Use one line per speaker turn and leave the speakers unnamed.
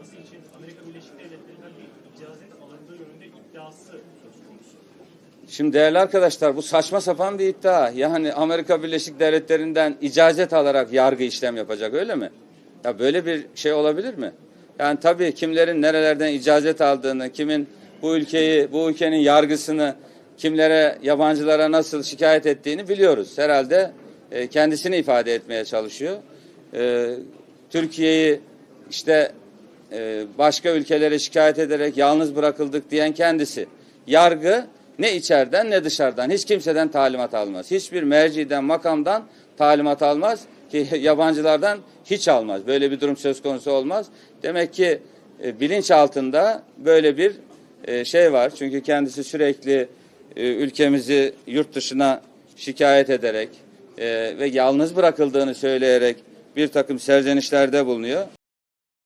alması için Amerika Birleşik Devletleri'nden bir icazet alındığı yönünde iddiası.
Şimdi değerli arkadaşlar bu saçma sapan bir iddia. Yani Amerika Birleşik Devletleri'nden icazet alarak yargı işlem yapacak öyle mi? Ya böyle bir şey olabilir mi? Yani tabii kimlerin nerelerden icazet aldığını, kimin bu ülkeyi, bu ülkenin yargısını kimlere, yabancılara nasıl şikayet ettiğini biliyoruz. Herhalde e, kendisini ifade etmeye çalışıyor. E, Türkiye'yi işte e, başka ülkelere şikayet ederek yalnız bırakıldık diyen kendisi. Yargı ne içeriden ne dışarıdan hiç kimseden talimat almaz. Hiçbir merciden, makamdan talimat almaz ki yabancılardan hiç almaz. Böyle bir durum söz konusu olmaz. Demek ki e, bilinç altında böyle bir e, şey var. Çünkü kendisi sürekli ülkemizi yurt dışına şikayet ederek ve yalnız bırakıldığını söyleyerek bir takım serzenişlerde bulunuyor.